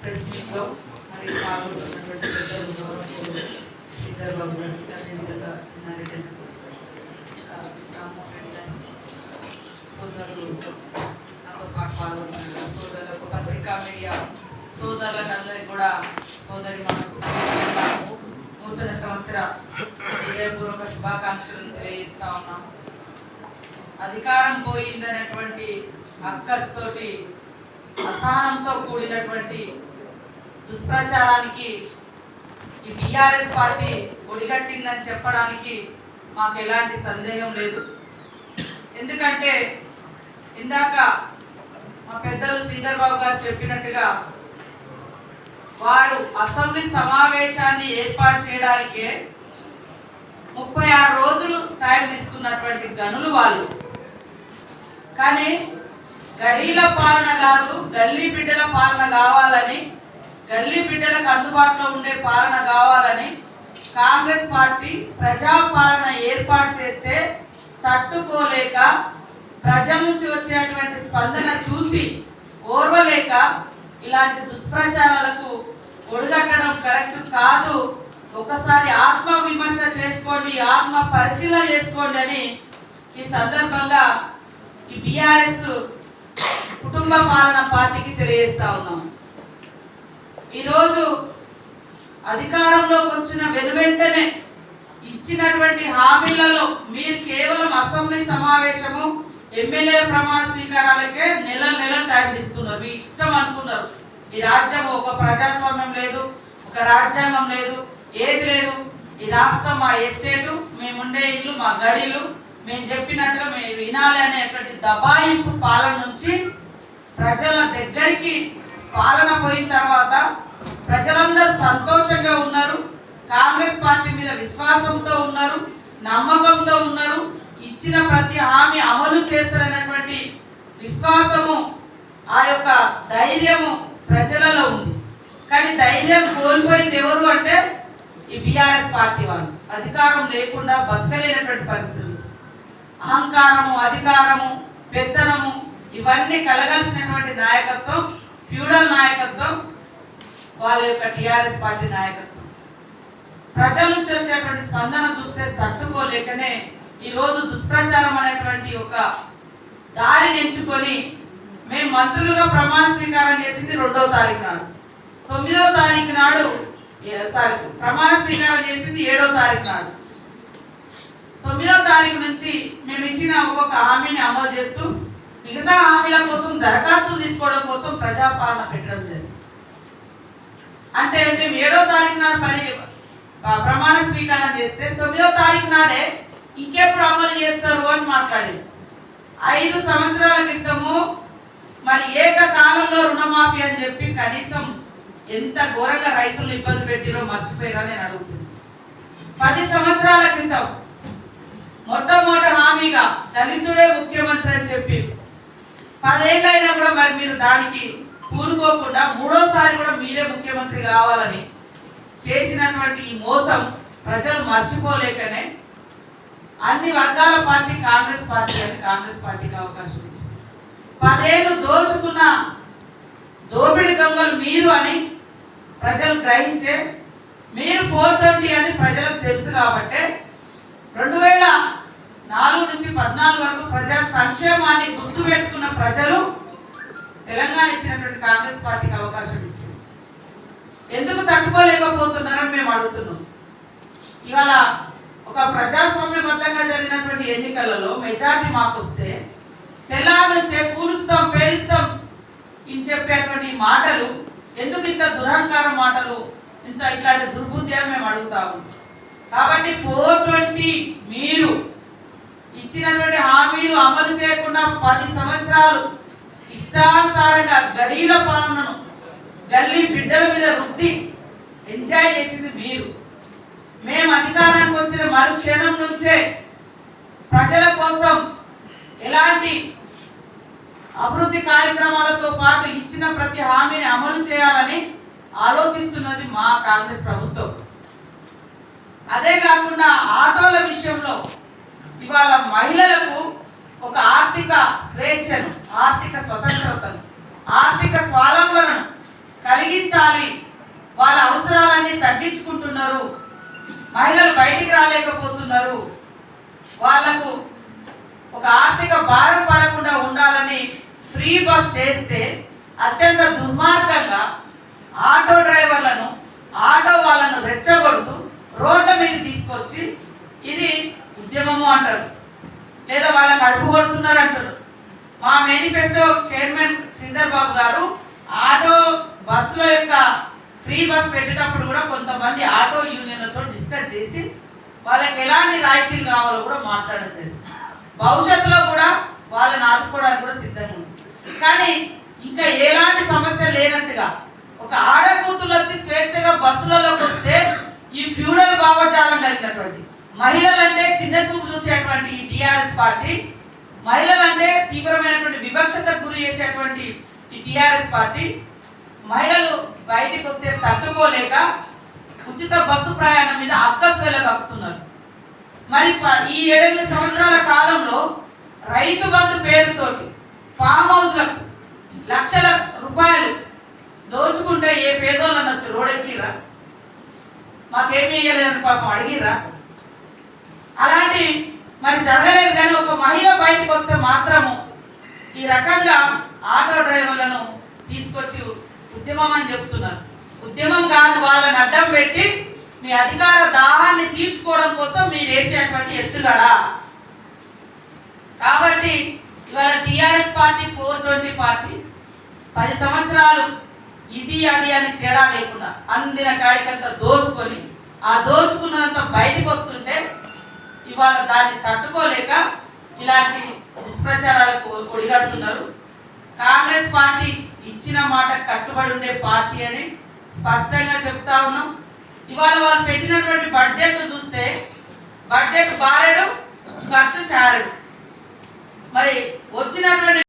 Press మీట్లో మరి పాల్గొంటున్నటువంటి పెద్దలు గౌరవనీయులు శ్రీధర్ అదేవిధంగా చిన్నారెడ్డి రామ్మోహన్ రెడ్డి సోదరులు సోదరులకు పత్రికా మీడియా సోదరులకు కూడా సోదరి మనకు నూతన సంవత్సర హృదయపూర్వక శుభాకాంక్షలు తెలియజేస్తా ఉన్నాము. అధికారం పోయిందనేటువంటి అక్కస్ తోటి అసహనంతో కూడినటువంటి దుష్ప్రచారానికి ఈ బీఆర్ఎస్ పార్టీ ఒడిగట్టిందని చెప్పడానికి మాకు ఎలాంటి సందేహం లేదు. ఎందుకంటే ఇందాక మా పెద్దలు శ్రీధర్ బాబు గారు చెప్పినట్టుగా వారు అసెంబ్లీ సమావేశాన్ని ఏర్పాటు చేయడానికే ముప్పై ఆరు రోజులు టైం తీసుకున్నటువంటి గనులు వాళ్ళు. కానీ గడీల పాలన కాదు గల్లీ బిడ్డల పాలన కావాలని గల్లీ బిడ్డలకు అందుబాటులో ఉండే పాలన కావాలని కాంగ్రెస్ పార్టీ ప్రజా పాలన ఏర్పాటు చేస్తే తట్టుకోలేక ప్రజల నుంచి వచ్చేటువంటి స్పందన చూసి ఓర్వలేక ఇలాంటి దుష్ప్రచారాలకు ఒడిగట్టడం కరెక్ట్ కాదు. ఒకసారి ఆత్మ విమర్శ చేసుకోండి ఆత్మ పరిశీలన చేసుకోండి అని ఈ సందర్భంగా ఈ బీఆర్ఎస్ కుటుంబ పాలన పార్టీకి తెలియజేస్తా ఉన్నాం. ఈరోజు అధికారంలోకి వచ్చిన వెనువెంటనే ఇచ్చినటువంటి హామీలలో మీరు కేవలం అసెంబ్లీ సమావేశము ఎమ్మెల్యే ప్రమాణ స్వీకారాలకే నెల నెల టైం ఇస్తున్నారు. మీ ఇష్టం అనుకున్నారు. ఈ రాజ్యం ఒక ప్రజాస్వామ్యం లేదు ఒక రాజ్యాంగం లేదు ఏది లేదు. ఈ రాష్ట్రం మా ఎస్టేటు మేముండే ఇల్లు మా గడిలు మేము చెప్పినట్లు మేము వినాలి అనేటువంటి దబాయింపు పాలన నుంచి ప్రజల దగ్గరికి పాలన పోయిన తర్వాత ప్రజలందరూ సంతోషంగా ఉన్నారు. కాంగ్రెస్ పార్టీ మీద విశ్వాసంతో ఉన్నారు నమ్మకంతో ఉన్నారు. ఇచ్చిన ప్రతి హామీ అమలు చేస్తారనేటువంటి విశ్వాసము ఆ యొక్క ధైర్యము ప్రజలలో ఉంది. కానీ ధైర్యం కోల్పోయింది ఎవరు అంటే ఈ బీఆర్ఎస్ పార్టీ వాళ్ళు. అధికారం లేకుండా బతకలేనటువంటి పరిస్థితులు. అహంకారము అధికారము పెత్తనము ఇవన్నీ కలగాల్సినటువంటి నాయకత్వం ఫ్యూడల్ నాయకత్వం వాళ్ళ యొక్క టిఆర్ఎస్ పార్టీ నాయకత్వం. ప్రజల నుంచి వచ్చేటువంటి స్పందన చూస్తే తట్టుకోలేకనే ఈరోజు దుష్ప్రచారం అనేటువంటి ఒక దారిని ఎంచుకొని మేము మంత్రులుగా ప్రమాణ స్వీకారం చేసింది రెండవ తారీఖు నాడు. తొమ్మిదవ తారీఖు నాడు సారీ ప్రమాణ స్వీకారం చేసింది ఏడవ తారీఖు నాడు. తొమ్మిదవ తారీఖు నుంచి మేము ఇచ్చిన ఒక్కొక్క హామీని అమలు చేస్తూ దరఖాస్తులు తీసుకోవడం కోసం ప్రజాపాలన పెట్టడం జరిగింది. అంటే మేము ఏడో తారీఖు నాడు పని ప్రమాణ స్వీకారం చేస్తే తొమ్మిదో తారీఖు నాడే ఇంకెప్పుడు అమలు చేస్తారు అని మాట్లాడింది ఐదు సంవత్సరాల క్రితము మరి ఏకకాలంలో రుణమాఫీ అని చెప్పి కనీసం ఎంత ఘోరంగా రైతులు ఇబ్బంది పెట్టిరో మర్చిపోయారో నేను అడుగుతున్నాను పది సంవత్సరాల క్రితం మొట్టమొదటి హామీగా దళితుడే ముఖ్యమంత్రి అని చెప్పి పదేళ్ళైనా కూడా మరి మీరు దానికి కూరుకోకుండా మూడోసారి కూడా మీరే ముఖ్యమంత్రి కావాలని చేసినటువంటి ఈ మోసం ప్రజలు మర్చిపోలేకనే అన్ని వర్గాల పార్టీ కాంగ్రెస్ పార్టీ అని కాంగ్రెస్ పార్టీకి అవకాశం ఇచ్చింది. పదేళ్ళు దోచుకున్న దోపిడి దొంగలు మీరు అని ప్రజలు గ్రహించే మీరు ఫోర్ ట్వంటీ అని ప్రజలకు తెలుసు కాబట్టే రెండు వేల నాలుగు నుంచి పద్నాలుగు వరకు ప్రజా సంక్షేమాన్ని గుర్తు పెట్టుకున్న ప్రజలు తెలంగాణ ఇచ్చినటువంటి కాంగ్రెస్ పార్టీకి అవకాశం ఇచ్చింది. ఎందుకు తట్టుకోలేకపోతున్నారని మేము అడుగుతున్నాం. ఇవాళ ఒక ప్రజాస్వామ్యబద్ధంగా జరిగినటువంటి ఎన్నికలలో మెజార్టీ మాకు వస్తే తెల్లారి నుంచే కూలుస్తాం పేరుస్తాం ఇని చెప్పేటువంటి మాటలు ఎందుకు ఇంత దురహంకార మాటలు ఇంత ఇట్లాంటి దుర్బుద్ధి అని మేము అడుగుతాము కాబట్టి ఫోర్ ట్వంటీ మీరు ఇచ్చినటువంటి హామీలు అమలు చేయకుండా పది సంవత్సరాలు ఇష్టానుసారంగా గడీల పాలనను గల్లీ బిడ్డల మీద వృత్తి ఎంజాయ్ చేసింది మీరు మేము అధికారానికి వచ్చిన మరుక్షణం నుంచే ప్రజల కోసం ఎలాంటి అభివృద్ధి కార్యక్రమాలతో పాటు ఇచ్చిన ప్రతి హామీని అమలు చేయాలని ఆలోచిస్తున్నది మా కాంగ్రెస్ ప్రభుత్వం. అదే కాకుండా ఆటోల విషయంలో ఇవాళ మహిళలకు ఒక ఆర్థిక స్వేచ్ఛను ఆర్థిక స్వతంత్రతను ఆర్థిక స్వావలంబనను అవసరాలన్నీ తగ్గించుకుంటున్నారు. మహిళలు బయటికి రాలేకపోతున్నారు. వాళ్ళకు ఒక ఆర్థిక భారం పడకుండా ఉండాలని ఫ్రీ బస్ చేస్తే అత్యంత దుర్మార్గంగా ఆటో డ్రైవర్లను ఆటో వాళ్ళను రెచ్చగొడుతూ రోడ్ల మీద తీసుకొచ్చి ఇది ఉద్యమము అంటారు. లేదా వాళ్ళ కడుపు కొడుతున్నారు అంటారు. మా మేనిఫెస్టో చైర్మన్ శ్రీధర్ బాబు గారు ఆటో బస్సుల యొక్క ఫ్రీ బస్ పెట్టేటప్పుడు కూడా కొంతమంది ఆటో యూనియన్లతో డిస్కస్ చేసి వాళ్ళకి ఎలాంటి రాయితీలు కావాలో కూడా మాట్లాడచ్చు భవిష్యత్తులో కూడా వాళ్ళని ఆదుకోవడానికి కూడా సిద్ధంగా ఉంది. కానీ ఇంకా ఎలాంటి సమస్య లేనట్టుగా ఒక ఆడకూతులు వచ్చి స్వేచ్ఛగా బస్సులలోకి వస్తే ఈ ఫ్యూడల్ భావజాలం కలిగినటువంటి మహిళలంటే చిన్న చూపు చూసేటువంటి ఈ టిఆర్ఎస్ పార్టీ మహిళలంటే తీవ్రమైనటువంటి వివక్షతకు గురి చేసేటువంటి ఈ టిఆర్ఎస్ పార్టీ. మహిళలు బయటికి వస్తే తట్టుకోలేక ఉచిత బస్సు ప్రయాణం మీద అక్కస్ వెళ్ళగక్కుతున్నారు. మరి ప- ఈ ఏడెనిమిది సంవత్సరాల కాలంలో రైతు బంధు పేరుతోటి ఫామ్ హౌస్లకు లక్షల రూపాయలు దోచుకుంటే ఏ పేదోళ్ళు అనొచ్చు రోడెక్కిరా మాకేమీ ఇయ్యలేదని పాపం అడిగిరా అలాంటి మరి జరగలేదు కానీ ఒక మహిళ బయటకు వస్తే మాత్రము ఈ రకంగా ఆటో డ్రైవర్లను తీసుకొచ్చి ఉద్యమం అని చెప్తున్నారు. ఉద్యమం కాదు వాళ్ళని అడ్డం పెట్టి మీ అధికార దాహాన్ని తీర్చుకోవడం కోసం మీరు వేసేటువంటి ఎత్తుగడ. కాబట్టి ఇవాళ TRS party four twenty party పది సంవత్సరాలు ఇది అది అని తేడా లేకుండా అందిన కాడికంతా దోచుకొని ఆ దోచుకున్నంత బయటకు వస్తుంటే ఇవాళ దాన్ని తట్టుకోలేక ఇలాంటి దుష్ప్రచారాలకు ఒడిగడుతున్నారు. కాంగ్రెస్ పార్టీ ఇచ్చిన మాట కట్టుబడి ఉండే పార్టీ అని స్పష్టంగా చెప్తా ఉన్నాం. ఇవాళ వాళ్ళు పెట్టినటువంటి బడ్జెట్ చూస్తే బడ్జెట్ బారడు ఖర్చు సారడు మరి వచ్చినటువంటి